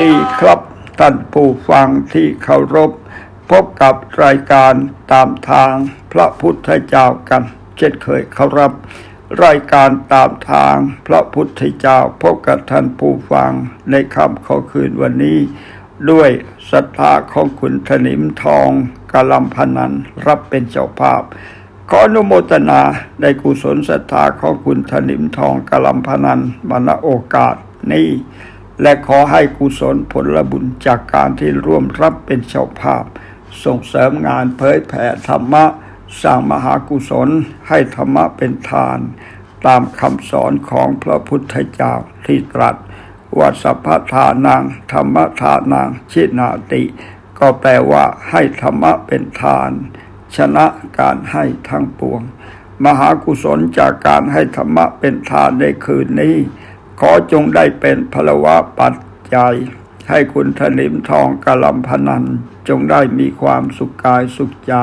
ดีครับ ท่านผู้ฟังที่เคารพ พบกับรายการตามทางพระพุทธเจ้ากัน เช่นเคยครับ รายการตามทางพระพุทธเจ้าพบกับท่านผู้ฟังในค่ำของคืนวันนี้ ด้วยศรัทธาของคุณถนิมทองกะลำพนันรับเป็นเจ้าภาพขออนุโมทนาในกุศลศรัทธาของคุณถนิมทองกะลำพนันมาณโอกาสนี้ และขอให้กุศลผลบุญจากการที่ร่วมรับเป็นเจ้าภาพ ส่งเสริมงานเผยแผ่ธรรมะ สร้างมหากุศลให้ธรรมะเป็นทาน ตามคำสอนของพระพุทธเจ้าที่ตรัสว่าสัพพทานังธรรมทานังชินาติ ก็แปลว่าให้ธรรมะเป็นทาน ชนะการให้ทั้งปวง มหากุศลจากการให้ธรรมะเป็นทานในคืนนี้ ขอจงได้เป็นพลวะปัจจัย ให้คุณถนิมทองกะลำพนัน จงได้มีความสุขกายสุขใจ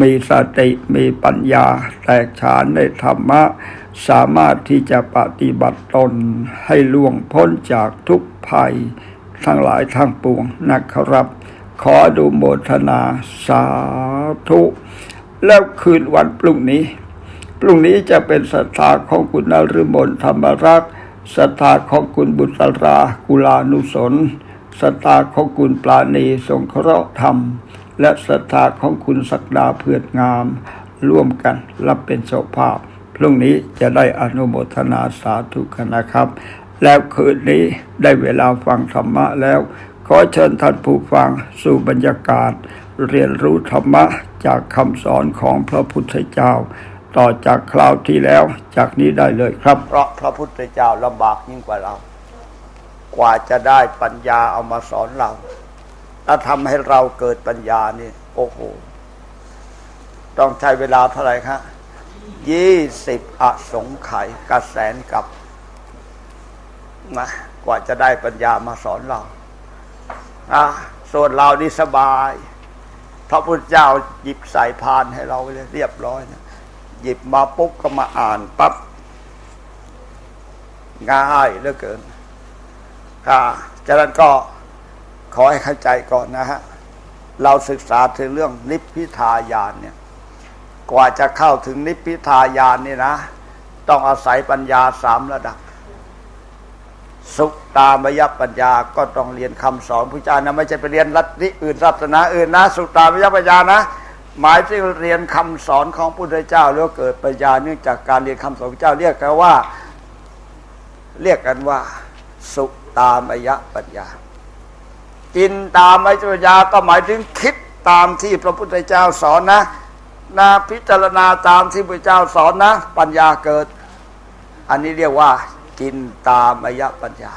มีสติมีปัญญา แตกฉานในธรรมะ สามารถที่จะปฏิบัติตน ให้ล่วงพ้นจากทุกภัย ทั้งหลายทั้งปวงนะครับ ขอดูโมทนาสาธุ แล้วคืนวันพรุ่งนี้พรุ่งนี้จะเป็นศรัทธาของคุณนฤมลธรรมรักษ์ ศรัทธาของคุณบุตรากุลานุสนศรัทธาของคุณปราณีสงเคราะห์ธรรม และศรัทธาของคุณศักดาเพื่อนงาม ร่วมกันรับเป็นเจ้าภาพ พรุ่งนี้จะได้อนุโมทนาสาธุกันนะครับ แล้วคืนนี้ได้เวลาฟังธรรมะแล้ว ขอเชิญท่านผู้ฟังสู่บรรยากาศ เรียนรู้ธรรมะจากคำสอนของพระพุทธเจ้า ต่อจากคราวที่แล้วจากนี้ได้เลยครับ เพราะพระพุทธเจ้าลำบากยิ่งกว่าเรา กว่าจะได้ปัญญาเอามาสอนเราถ้าทำให้เราเกิดปัญญานี่โอ้โห ต้องใช้เวลาเท่าไหร่ครับยี่สิบอสงไขยกระแสนกับนะกว่าจะได้ปัญญามาสอนเราอะส่วนเรานี่สบาย พระพุทธเจ้าหยิบใส่พานให้เราเลยเรียบร้อยนะ หยิบมาปุ๊บก็มาอ่านปั๊บง่ายเหลือเกินค่ะจากนั้นก็ขอให้เข้าใจก่อนนะฮะ เราศึกษาถึงเรื่องนิพพิทายานเนี่ย กว่าจะเข้าถึงนิพพิทายานนี่นะ ต้องอาศัยปัญญาสามระดับ สุตามยปัญญาก็ต้องเรียนคำสอนพระเจ้านะไม่ใช่ไปเรียนลัทธิอื่นศาสนาอื่นนะ สุตามยปัญญานะ หมายถึงเรียนคำสอนของพระพุทธเจ้าแล้วเกิดปัญญาเนื่องจากการเรียนคำสอนพระเจ้าเรียกกันว่า เรียกกันว่า สุตามยปัญญา จินตามยปัญญาก็หมายถึงคิดตามที่พระพุทธเจ้าสอนนะนะพิจารณาตามที่พระเจ้าสอนนะ ปัญญาเกิด อันนี้เรียกว่าจินตามยะปัญญา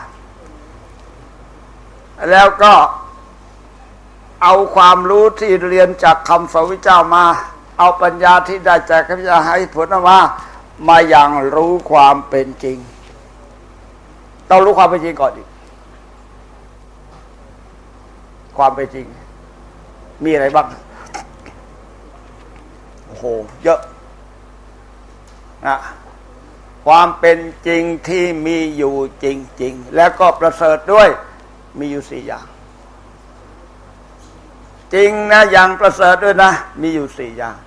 แล้วก็ เอาความรู้ที่เรียนจากคำสอนพระเจ้ามา เอาปัญญาที่ได้จากพระเจ้าให้ผลออกมามาอย่างรู้ความเป็นจริง ต้องรู้ความเป็นจริงก่อนอีก ความเป็นจริง มีอะไรบ้างโอ้โหเยอะนะความเป็นจริงที่มีอยู่จริง ๆ แล้วก็ประเสริฐด้วยมีอยู่สี่อย่าง จริงนะอย่างประเสริฐด้วยนะ มีอยู่สี่อย่าง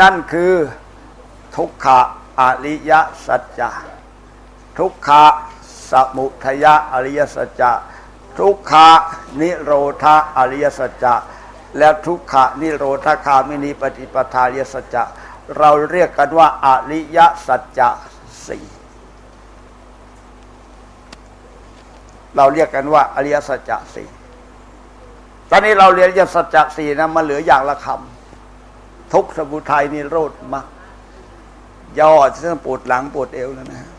นั่นคือทุกขะอริยสัจจะทุกขะสมุทยะอริยสัจจะทุกขะนิโรธาอริยสัจจะและทุกขะนิโรธคามินีปฏิปทาอริยสัจจะเราเรียกกันว่าอริยสัจจะสี่เราเรียกกันว่าอริยสัจจะสี่ ตอนนี้เราเรียนอริยสัจจะสี่นะมันเหลืออย่างละคำทุกสมุทัยนิโรธมากย่อเรื่งปวดหลังปวดเอวแล้วนะฮะ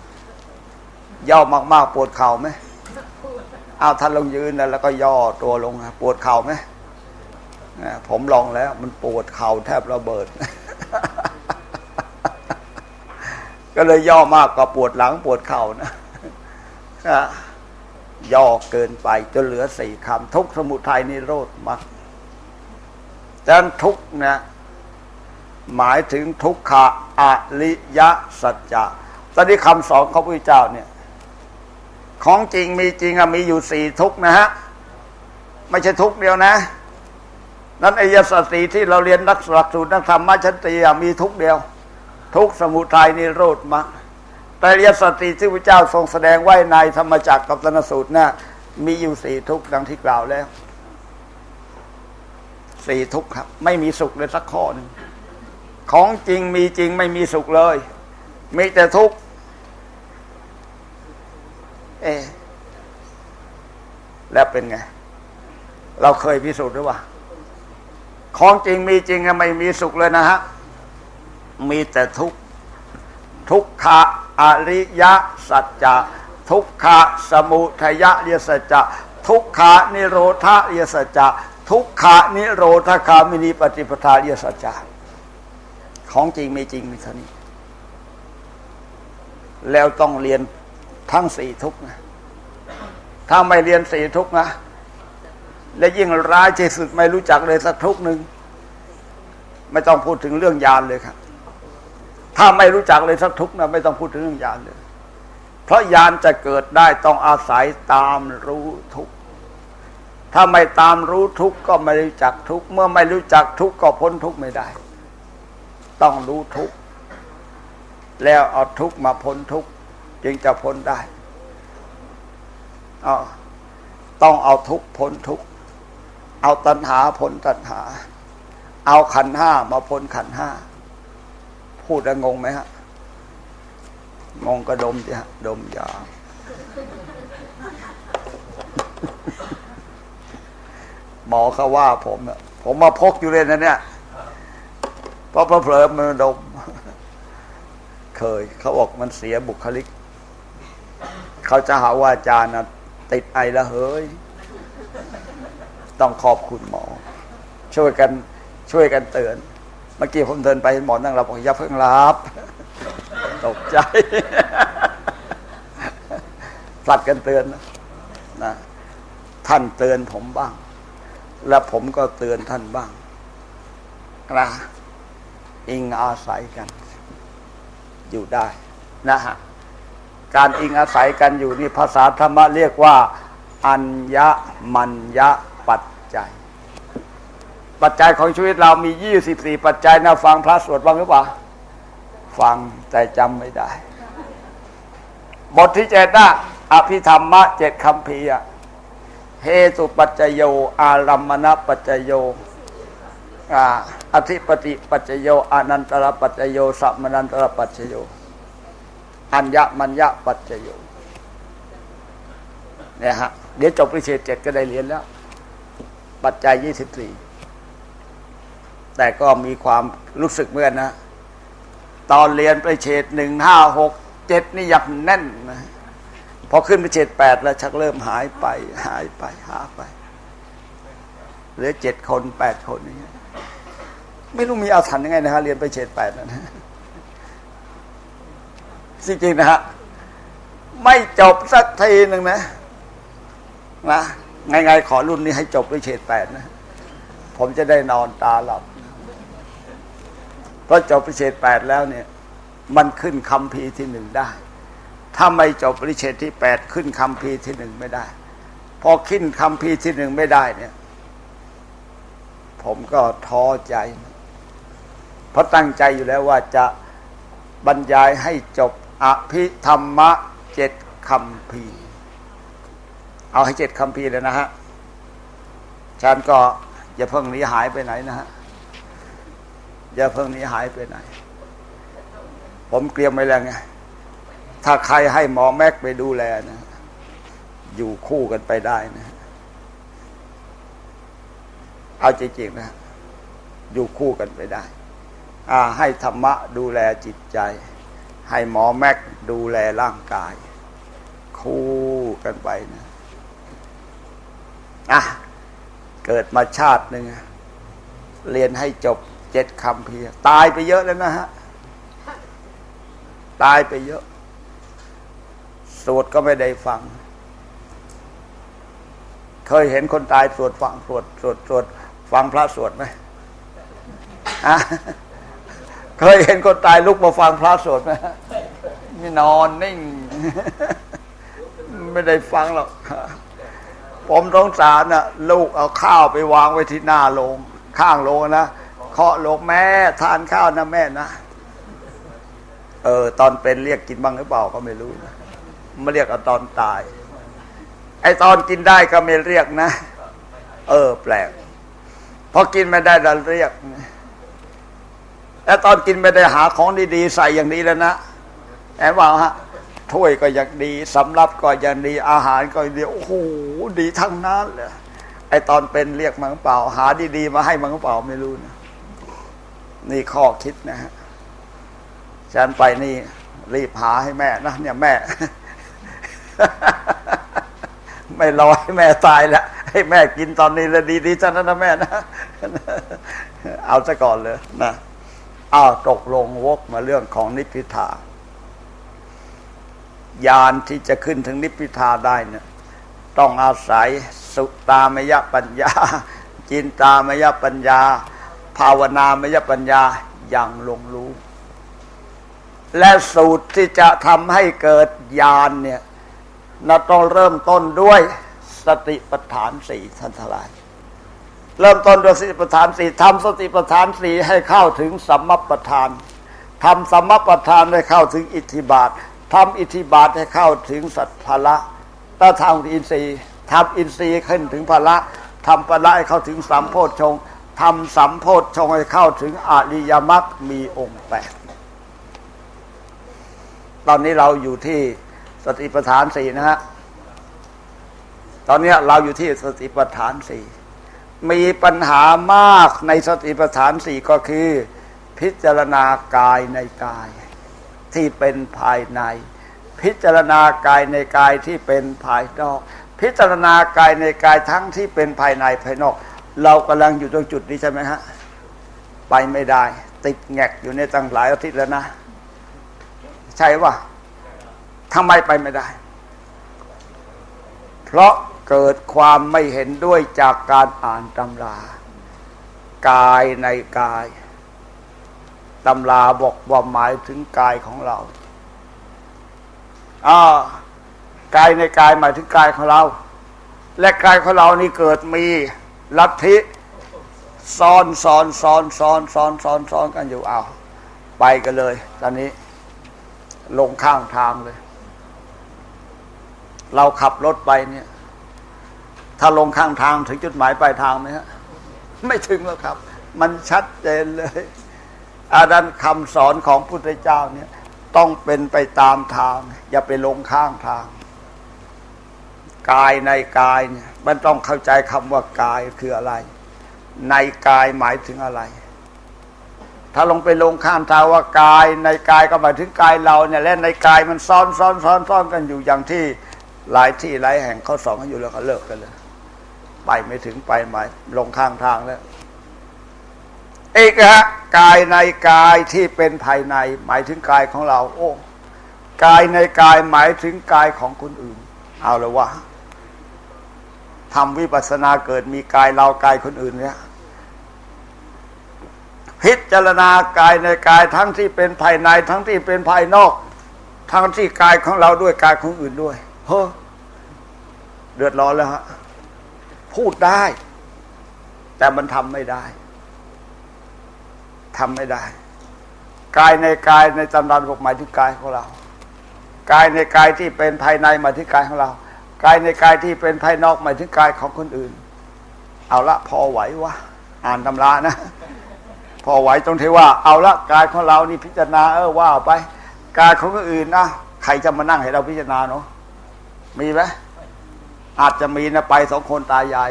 ย่อมากๆปวดเข่าไหมเอาท่านลงยืนนะแล้วก็ย่อตัวลงนะปวดเข่าไหมผมลองแล้ว มันปวดเข่าแทบระเบิด ก็เลยย่อมากกว่าปวดหลังปวดเข่านะ ย่อเกินไปจนเหลือสี่คำทุกสมุทัยนิโรธมากดังนั้นทุกนะหมายถึงทุกขะอริยสัจจะตอนนี้คำสอนของพระพุทธเจ้าเนี่ย ของจริงมีจริงอะมีอยู่สี่ทุกนะฮะ ไม่ใช่ทุกเดียวนะ นั้นอริยสัจสีที่เราเรียนนักหลักสูตรนักธรรมชั้นตรีมีทุกเดียว ทุกสมุทัยนิโรธมรรค แต่ริยสัจสี่ที่พระเจ้าทรงแสดงไว้ในธรรมจักรกับตนสูตรน่ะมีอยู่สี่ทุกข์ดังที่กล่าวแล้วสี่ทุกข์ครับ ไม่มีสุขเลยสักข้อหนึ่งของจริงมีจริงไม่มีสุขเลย มีแต่ทุกข์เอแล้วเป็นไง เราเคยพิสูจน์หรือเปล่า ของจริงมีจริงไม่มีสุขเลยนะฮะ มีแต่ทุกข์ทุกขะ อริยสัจจะทุกขะสมุทยเรียสัจจะทุกขะนิโรธาเรียสัจจะทุกขะนิโรธคามินีปฏิปทาเรียสัจจะของจริงไมีจริงมีเท่านี้ แล้วต้องเรียนทั้งสี่ทุกนะถ้าไม่เรียนสี่ทุกนะ และยิ่งร้ายที่สุดไม่รู้จักเลยสักทุกหนึ่งไม่ต้องพูดถึงเรื่องยานเลยครับ ถ้าไม่รู้จักเลยสักทุกข์นะไม่ต้องพูดถึงเรื่องยานเลยเพราะยานจะเกิดได้ต้องอาศัยตามรู้ทุกข์ถ้าไม่ตามรู้ทุกข์ก็ไม่รู้จักทุกข์เมื่อไม่รู้จักทุกข์ก็พ้นทุกข์ไม่ได้ ต้องรู้ทุกข์แล้วเอาทุกข์มาพ้นทุกข์จึงจะพ้นได้เอาต้องเอาทุกข์พ้นทุกข์เอาตัณหาพ้นตัณหา เอาขันห้ามาพ้นขันห้า พูดแล้วงงไหมฮะ งงก็ดมสิฮะ ดมยา หมอเขาว่าผมอะผมมาพกอยู่เลยนะเนี่ยเพราะเผลอๆมันดม เคย เขาบอกมันเสียบุคลิก เขาจะหาว่าอาจารย์นะติดไอละเฮ้ย ต้องขอบคุณหมอ ช่วยกันช่วยกันเตือน เมื่อกี้ผมเดินไปเห็นหมอนั่งรับบอกอย่าเพิ่งรับตกใจผลัดกันเตือนนะนะท่านเตือนผมบ้าง และผมก็เตือนท่านบ้างนะอิงอาศัยกัน อยู่ได้นะฮะการอิงอาศัยกันอยู่นี่ภาษาธรรมะเรียกว่า อัญญมัญญปัจจัย ปัจจัยของชีวิตเรามี 24 ปัจจัยนะฟังพระสวดบ้างหรือเปล่า ฟังแต่จำไม่ได้ บทที่เจ็ดนะอภิธรรมะเจ็ดคำพีอะเฮสุปัจจโย อารัมมณปัจจโยอธิปติปัจจโยอนันตระปัจจโยสัมมนันตระปัจจโย อัญญมัญญปัจจโยเนี่ยฮะเดี๋ยวจบปริเชตเจ็ดก็ได้เรียนแล้ว ปัจจัยยี่สิบสี่ แต่ก็มีความรู้สึกเหมือนนะ ตอนเรียนปริเชตหนึ่งห้าหกเจ็ดนี่ยังแน่นนะพอขึ้นไปเชตแปดแล้วชักเริ่มหายไป หายไปหาไปเหลือเจ็ดคนแปดคนอย่างเงี้ยไม่รู้มีอาถรรพ์ยังไงนะฮะเรียนไปเฉดแปดนะนะจริงๆนะฮะไม่จบสักทีหนึ่งนะนะไงๆขอรุ่นนี้ให้จบด้วยเฉดแปดนะ ผมจะได้นอนตาหลับ ราะจบปริเชตแปดแล้วเนี่ยมันขึ้นคำพีที่หนึ่งได้ ถ้าไม่จบปริเชตที่แปดขึ้นคำพีที่หนึ่งไม่ได้ พอขึ้นคำพีที่หนึ่งไม่ได้เนี่ย ผมก็ท้อใจ เพราะตั้งใจอยู่แล้วว่าจะบรรยายให้จบอภิธรรมะเจ็ดคำพีเอาให้เจ็ดคำพีเลยนะฮะฉันก็อย่าเพิ่งหนีหายไปไหนนะฮะ อย่าเพิ่งหนีหายไปไหน ผมเตรียมไว้แล้วไง ถ้าใครให้หมอแม็กไปดูแลนะ อยู่คู่กันไปได้นะ เอาจริงๆนะ อยู่คู่กันไปได้ให้ธรรมะดูแลจิตใจ ให้หมอแม็กดูแลร่างกาย คู่กันไปนะอะเกิดมาชาติหนึ่งเรียนให้จบ เจ็ดคำเพียตายไปเยอะแล้วนะฮะ ตายไปเยอะ สวดก็ไม่ได้ฟัง เคยเห็นคนตายสวดฟังสวดสวดสวดฟังพระสวดไหมเคยเห็นคนตายลุกมาฟังพระสวดไหมไม่นอนนิ่ง ไม่ได้ฟังหรอก ผมสงสารนะลูกเอาข้าวไปวางไว้ที่หน้าโรงข้างโรงนะาะโรงแม่ทานข้าวนะแม่นะ เออ ตอนเป็นเรียกกินบ้างหรือเปล่าก็ไม่รู้นะมาเรียกเอาตอนตาย ไอตอนกินได้ก็ไม่เรียกนะ เออ แปลกพอกินไม่ได้เราเรียกแต่ตอนกินไม่ได้หาของดีๆใส่อย่างนี้แล้วนะแอบว่าฮะถ้วยก็อย่างดีสำรับก็อย่างดีอาหารก็อย่างดีโอ้โหดีทั้งนั้นเลยไอตอนเป็นเรียกมังเปล่า หาดีๆมาให้มังเปล่าไม่รู้นะ นี่ข้อคิดนะฮะฉันไปนี่ รีบหาให้แม่นะเนี่ยแม่ ไม่รอให้แม่ตายแล้วให้แม่กินตอนนี้แล้วดีดีจังนะแม่นะ เอาซะก่อนเลยนะอ้าวตกลงวกมาเรื่องของนิพพิทายานที่จะขึ้นถึงนิพพิทาได้เนี่ยต้องอาศัยสุตามยปัญญา จินตามยปัญญา ภาวนามยปัญญาอย่างลงรู้ และสูตรที่จะทำให้เกิดญาณเนี่ยเราต้องเริ่มต้นด้วยสติปัฏฐานสี่ทันทลาย เริ่มต้นด้วยสติปัฏฐานสี่ทำสติปัฏฐานสี่ให้เข้าถึงสัมมัปปทานทำสัมมัปปทานให้เข้าถึงอิทธิบาททำอิทธิบาทให้เข้าถึงสัทธละถ้าทำอินทรีย์ทำอินทรีย์ขึ้นถึงพละทำพละให้เข้าถึงสัมโพชฌงค์ ทำสัมโพธชงให้เข้าถึงอริยมรรคมีองค์แปดตอนนี้เราอยู่ที่สติปัฏฐานสี่นะฮะ ตอนนี้เราอยู่ที่สติปัฏฐานสี่ มีปัญหามากในสติปัฏฐานสี่ก็คือ พิจารณากายในกาย ที่เป็นภายใน พิจารณากายในกายที่เป็นภายนอก พิจารณากายในกายทั้งที่เป็นภายในภายนอก เรากำลังอยู่ตรงจุดนี้ใช่ไหมฮะ ไปไม่ได้ ติดแงกอยู่ในตั้งหลายอาทิตย์แล้วนะ ใช่ว่าทำไมไปไม่ได้ เพราะเกิดความไม่เห็นด้วยจากการอ่านตำรา กายในกายตำราบอกว่าหมายถึงกายของเราอ่ากายในกายหมายถึงกายของเรา และกายของเรานี่เกิดมี ลัทธิซ้อนซ้อนซ้อนซ้อนซ้อนซ้อนซ้อนกันอยู่เอาไปกันเลย ตอนนี้ ลงข้างทางเลย เราขับรถไปเนี่ย ถ้าลงข้างทางถึงจุดหมายปลายทางไหมฮะไม่ถึงแล้วครับ มันชัดเจนเลยอาดันคำสอนของพุทธเจ้าเนี่ย ต้องเป็นไปตามทาง อย่าไปลงข้างทาง กายในกายเนี่ย มันต้องเข้าใจคำว่ากายคืออะไร ในกายหมายถึงอะไร ถ้าลงไปลงข้ามทาว่ากาย ในกายก็หมายถึงกายเราเนี่ยและในกายมันซ้อนซ้อนซ้อนซ้อนกันอยู่อย่างที่หลายที่หลายแห่งเขาสอนกันอยู่แล้วก็เลิกกันเลยไปไม่ถึงไปหมายลงข้างทางแล้วเอกฮะกายในกายที่เป็นภายใน หมายถึงกายของเรา โอ้กายในกายหมายถึงกายของคนอื่น เอาเลยว่า ทำวิปัสสนาเกิดมีกายเรากายคนอื่นเนี่ยพิจารณากายในกายทั้งที่เป็นภายในทั้งที่เป็นภายนอก ทั้งที่กายของเราด้วยกายของอื่นด้วยเฮ้อเดือดร้อนแล้วฮะพูดได้ แต่มันทำไม่ได้ทำไม่ได้ กายในกายในตำรานบอกหมายถึงกายของเรา กายในกายที่เป็นภายในมายถึงกายของเรา กายในกายที่เป็นภายนอกหมายถึงกายของคนอื่น เอาละพอไหววะอ่านตำรานะ พอไหวตรงที่ว่า เอาละกายของเรานี่พิจารณาเออว่าไป กายของคนอื่นนะใครจะมานั่งให้เราพิจารณาเนาะมีไหมอาจจะมีนะไปสองคนตายาย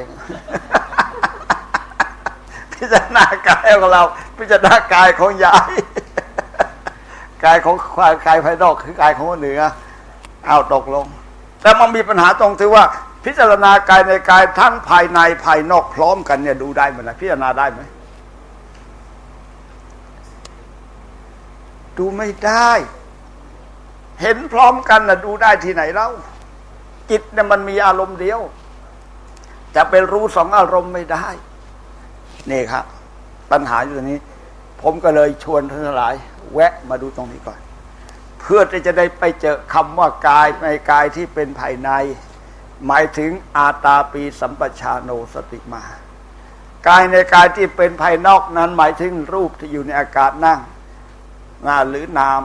พิจารณากายของเรา พิจารณากายของยายกายของกายภายนอกคือกายของคนเหนือเอาตกลง แต่มันมีปัญหาตรงที่ว่า พิจารณากายในกายทั้งภายในภายนอกพร้อมกันเนี่ยดูได้ไหมล่ะพิจารณาได้ไหมดูไม่ได้ เห็นพร้อมกันนะดูได้ที่ไหนเล่าจิตเนี่ยมันมีอารมณ์เดียว จะเป็นรู้สองอารมณ์ไม่ได้ นี่ครับปัญหาอยู่ตรงนี้ ผมก็เลยชวนท่านทั้งหลาย แวะมาดูตรงนี้ก่อน เพื่อที่จะได้ไปเจอคำว่ากายในกายที่เป็นภายใน หมายถึงอาตาปีสัมปชาโนสติมา กายในกายที่เป็นภายนอกนั้น หมายถึงรูปที่อยู่ในอากาศนั่งงาหรือนาม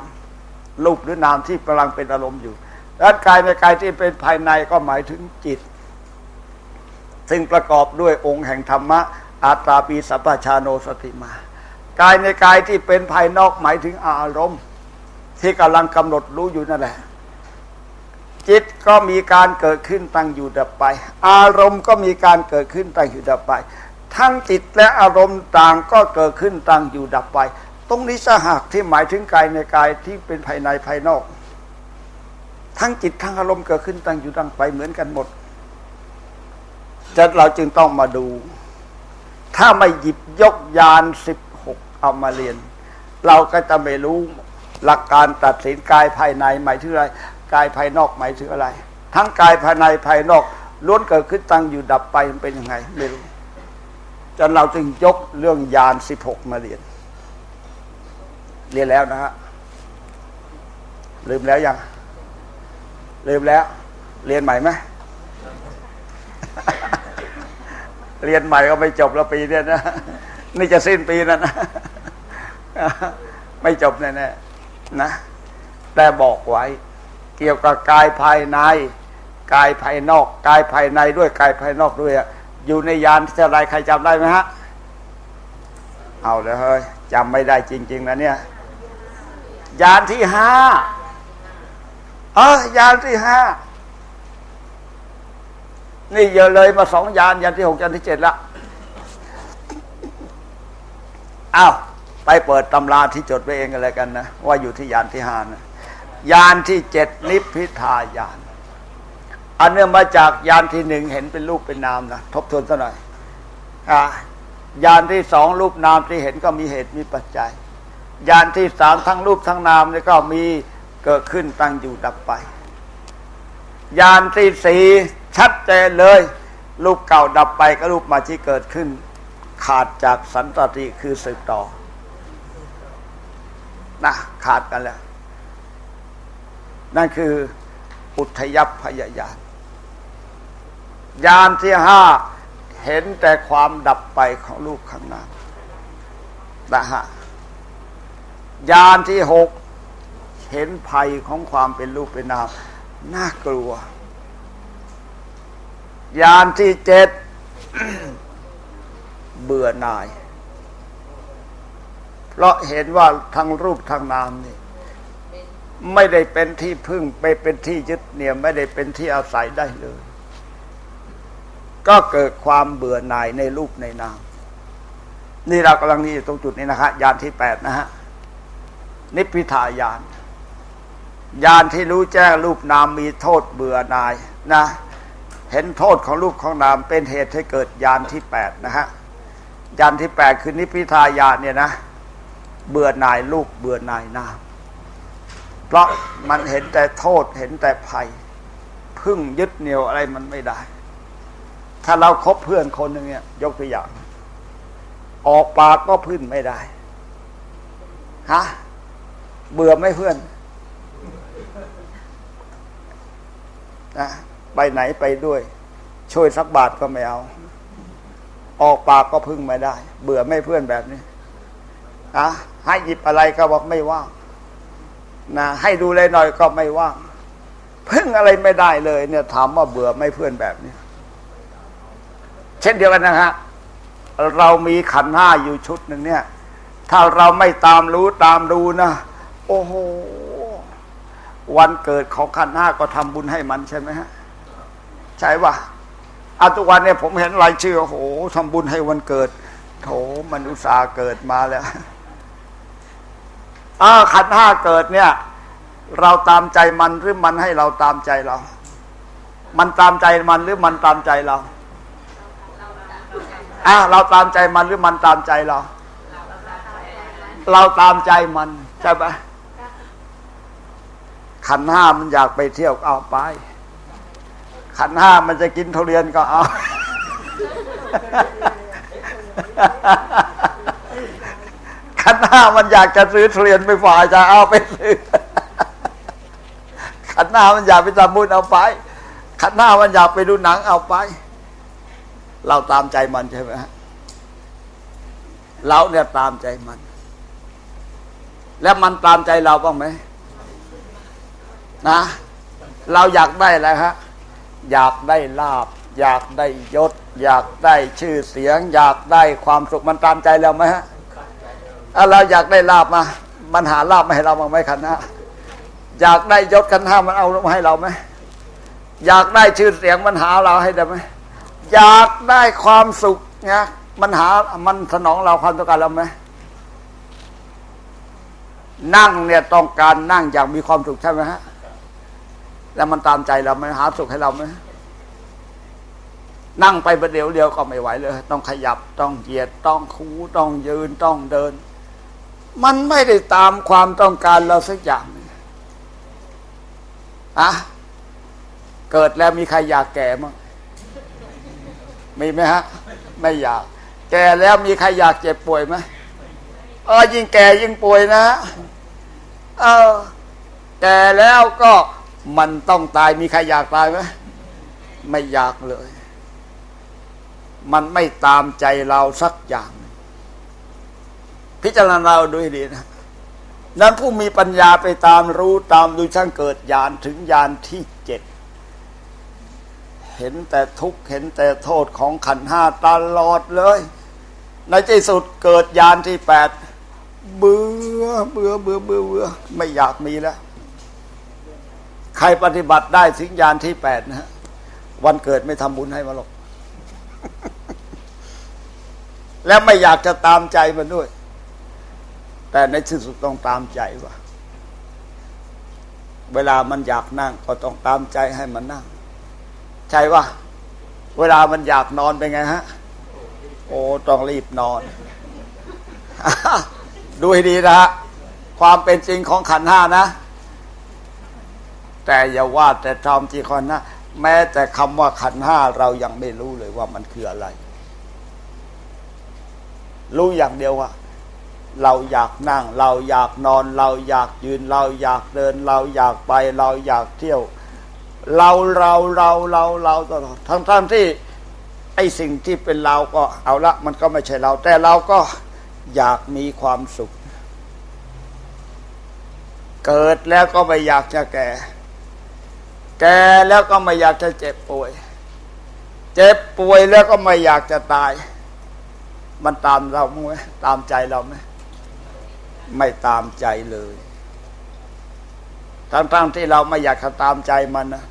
รูปหรือนามที่กำลังเป็นอารมณ์อยู่ด้านกายในกายที่เป็นภายในก็หมายถึงจิต ซึ่งประกอบด้วยองค์แห่งธรรมะอาตาปีสัพพชาโนสติมา กายในกายที่เป็นภายนอกหมายถึงอารมณ์ ที่กำลังกำหนดรู้อยู่นั่นแหละ จิตก็มีการเกิดขึ้นตั้งอยู่ดับไป อารมณ์ก็มีการเกิดขึ้นตั้งอยู่ดับไป ทั้งจิตและอารมณ์ต่างก็เกิดขึ้นตั้งอยู่ดับไป ตรงนี้สหากที่หมายถึงกายในกายที่เป็นภายในภายนอก ทั้งจิตทั้งอารมณ์เกิดขึ้นตั้งอยู่ดังไปเหมือนกันหมดจะเราจึงต้องมาดู ถ้าไม่หยิบยกยานสิบหกเอามาเรียน เราก็จะไม่รู้ หลักการตัดสินกายภายในหมายถึงอะไร กายภายนอกหมายถึงอะไร ทั้งกายภายในภายนอกล้วนเกิดขึ้นตั้งอยู่ดับไปมันเป็นยังไงไม่รู้จนเราจึงยกเรื่องยานสิบหกมาเรียน เรียนแล้วนะฮะลืมแล้วยัง ลืมแล้ว เรียนใหม่ไหมเรียนใหม่ก็ไม่จบแล้วปีเนี้ยนะ นี่จะสิ้นปีแล้วนะ ไม่จบแน่ๆ นะแต่บอกไว้ เกี่ยวกับกายภายใน กายภายนอก กายภายในด้วยกายภายนอกด้วย อยู่ในยานที่อะไรใครจำได้ไหมฮะ เอาเลยเฮ้ยจำไม่ได้จริง ๆนะเนี่ย ยานที่ห้าเออยานที่ห้านี่เยอะเลยมาสองยานยานที่หกยานที่เจ็ดละอ้าว ไปเปิดตำราที่จดไว้เองกันเลยกันนะ ว่าอยู่ที่ยานที่ห้านะยานที่เจ็ดนิพพิทายาน อันเนื่องมาจากยานที่หนึ่งเห็นเป็นรูปเป็นนามนะทบทวนซะหน่อยอยานที่สองรูปนามที่เห็นก็มีเหตุมีปัจจัย ยานที่สามทั้งรูปทั้งนามนี่ก็มีเกิดขึ้นตั้งอยู่ดับไป ยานที่สี่ชัดเจนเลย รูปเก่าดับไปก็รูปมาที่เกิดขึ้น ขาดจากสันตติคือสืบต่อ นะขาดกันแล้ว นั่นคืออุทยพยายานยานที่ห้าเห็นแต่ความดับไปของรูปข้างหน้านะฮะยานที่หกเห็นภัยของความเป็นรูปเป็นนามน่ากลัว ยานที่เจ็ดเบื่อหน่าย เพราะเห็นว่าทั้งรูปทั้งนามนี่ ไม่ได้เป็นที่พึ่งไปเป็นที่ยึดเหนี่ยวไม่ได้เป็นที่อาศัยได้เลย ก็เกิดความเบื่อหน่ายในรูปในนาม นี่เรากำลังนี่อยู่ตรงจุดนี้นะฮะยานที่แปดนะฮะนิพพิทายานยานที่รู้แจ้งรูปนามมีโทษเบื่อหน่ายนะ เห็นโทษของรูปของนามเป็นเหตุให้เกิดยานที่แปดนะฮะยานที่แปดคือนิพพิทายานเนี่ยนะ เบื่อหน่ายรูปเบื่อหน่ายนามเพราะมันเห็นแต่โทษเห็นแต่ภัย พึ่งยึดเหนี่ยวอะไรมันไม่ได้ ถ้าเราคบเพื่อนคนหนึ่งเนี่ย ยกตัวอย่าง ออกปากก็พึ่งไม่ได้ฮะเบื่อไม่เพื่อนนะไปไหนไปด้วย ช่วยสักบาทก็ไม่เอา ออกปากก็พึ่งไม่ได้ เบื่อไม่เพื่อนแบบนี้อะ ให้หยิบอะไรก็บอกไม่ว่างนะให้ดูเลยหน่อยก็ไม่ว่างพึ่งอะไรไม่ได้เลย เนี่ยถามว่าเบื่อไม่เพื่อนแบบนี้เช่นเดียวกันนะฮะเรามีขันห้าอยู่ชุดหนึ่งเนี่ย ถ้าเราไม่ตามรู้ตามดูนะโอ้โหวันเกิดของขันห้าก็ทำบุญให้มันใช่ไหมฮะใช่ปะอาทุกวันเนี่ยผมเห็นรายชื่อโอ้โหทำบุญให้วันเกิดโถมันอุตสาห์เกิดมาแล้ว อ่าขันห้าเกิดเนี่ย เราตามใจมันหรือมันให้เราตามใจเรา มันตามใจมันหรือมันตามใจเราอ่าเราตามใจมันหรือมันตามใจเรา เราตามใจมันใช่ปะขันห้ามันอยากไปเที่ยวเอาไป ขันห้ามันจะกินทุเรียนก็เอา ขันห้ามันอยากจะซื้อทุเรียนไปฝ่ากจะเอาไปซื้อหน้ามันอยากไปทำบุญเอาไปขันหน้ามันอยากไปดูหนังเอาไป เราตามใจมันใช่ไหมฮะเราเนี่ยตามใจมัน แล้วมันตามใจเราบ้างไหมนะ เราอยากได้อะไรฮะ อยากได้ลาบ อยากได้ยศ อยากได้ชื่อเสียง อยากได้ความสุขมันตามใจเราไหมฮะ เราอยากได้ลาบมา มันหาลาบมาให้เราบ้างไหมขันห้าอยากได้ยศขันห้ามันเอามาให้เราไหมอยากได้ชื่อเสียงมันหาเราให้ได้ไหมอยากได้ความสุขเนี่ยมันหามันสนองเราความต้องการเราไหมนั่งเนี่ยต้องการนั่งอย่างมีความสุขใช่ไหมฮะ แล้วมันตามใจเราไหมหาสุขให้เราไหมนั่งไปประเดี๋ยวเดียวก็ไม่ไหวเลย ต้องขยับต้องเหยียดต้องคูต้องยืนต้องเดิน มันไม่ได้ตามความต้องการเราสักอย่างหนึ่งอะเกิดแล้วมีใครอยากแก่มั้งมีไหมฮะ ไม่อยาก แก่แล้วมีใครอยากเจ็บป่วยไหมเออยิ่งแก่ยิ่งป่วยนะเออแก่แล้วก็มันต้องตายมีใครอยากตายไหมไม่อยากเลย มันไม่ตามใจเราสักอย่าง พิจารณาเราดูให้ดีนะ นั้นผู้มีปัญญาไปตามรู้ตามดูช่างเกิดญาณถึงญาณที่เจ็ดเห็นแต่ทุกข์เห็นแต่โทษของขันห้าตลอดเลย ในที่สุดเกิดญาณที่แปดเบื่อเบื่อเบื่อเบื่อเบื่อไม่อยากมีแล้ว ใครปฏิบัติได้ถึงญาณที่แปดนะฮะวันเกิดไม่ทำบุญให้มาหรอก แล้วไม่อยากจะตามใจมันด้วย แต่ในที่สุดต้องตามใจว่าเวลามันอยากนั่ง ก็ต้องตามใจให้มันนั่ง ใช่ว่า เวลามันอยากนอนเป็นไงฮะ โอ้ต้องรีบนอน ดูให้ดีนะฮะความเป็นจริงของขันห้านะ แต่อย่าว่าแต่ทำที่คนนะแม้แต่คำว่าขันห้าเรายังไม่รู้เลยว่ามันคืออะไร รู้อย่างเดียวว่า เราอยากนั่ง เราอยากนอน เราอยากยืน เราอยากเดิน เราอยากไป เราอยากเที่ยว เราเราเราเราเราตลอดทั้งทั้งที่ไอสิ่งที่เป็นเราก็เอาละ มันก็ไม่ใช่เรา แต่เราก็อยากมีความสุข เกิดแล้วก็ไม่อยากจะแก่ แก่แล้วก็ไม่อยากจะเจ็บป่วย เจ็บป่วยแล้วก็ไม่อยากจะตาย มันตามเราไหมตามใจเราไหม ไม่ตามใจเลยทั้งๆที่เราไม่อยากจะตามใจมันนะ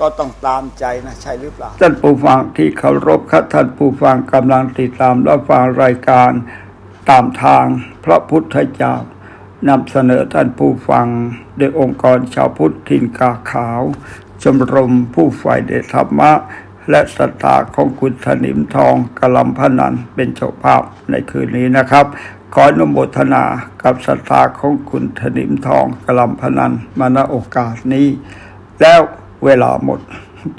ก็ต้องตามใจนะใช่หรือเปล่า ท่านผู้ฟังที่เคารพครับท่านผู้ฟังกำลังติดตามรับฟังรายการตามทางพระพุทธเจ้านำเสนอท่านผู้ฟังโดยองค์กรชาวพุทธทินกาขาว ชมรมผู้ฝ่ายเดชธรรมะ และศรัทธาของคุณธนิมทองกะลัมพนันเป็นเจ้าภาพในคืนนี้นะครับ ขออนุโมทนากับศรัทธาของคุณธนิมทองกลัมพนันมาณโอกาสนี้ แล้วเวลาหมด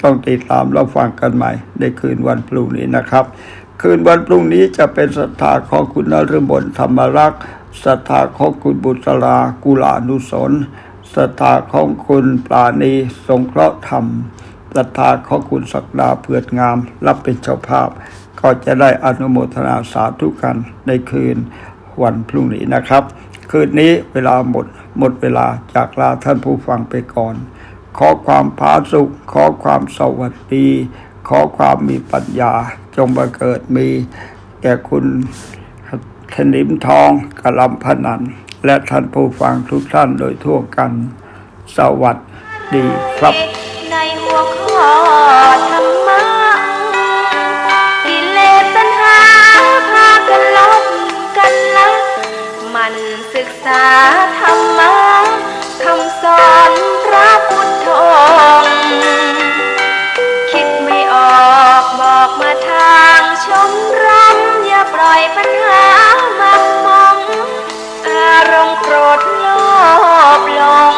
ต้องติดตามรับฟังกันใหม่ ในคืนวันพรุ่งนี้นะครับ คืนวันพรุ่งนี้จะเป็นศรัทธาของคุณนฤบลธรรมรักษ์ศรัทธาของคุณบุตรากุลานุสนศรัทธาของคุณปราณีสงเคราะห์ธรรมศรัทธาของคุณศักดาเผือดงาม รับเป็นเจ้าภาพ ก็จะได้อนุโมทนาสาธุกันในคืน วันพรุ่งนี้นะครับ คืนนี้เวลาหมดหมดเวลาจากลาท่านผู้ฟังไปก่อน ขอความผาสุข ขอความสวัสดี ขอความมีปัญญา จงบังเกิดมีแก่คุณธนิมทองกะลำพนัน และท่านผู้ฟังทุกท่านโดยทั่วกัน สวัสดีครับ ในหัวข้อธรรมะ ศึกษาธรรมะคำสอนพระพุทธองค์คิดไม่ออกบอกมาทางชมรมอย่าปล่อยปัญหามักมอง อารมณ์โกรธโลภหลง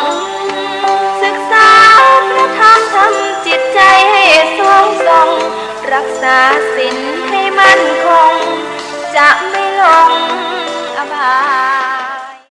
ศึกษาพระธรรมทำจิตใจให้สวงทรง รักษาศีลให้มั่นคง จะไม่หลงอบาย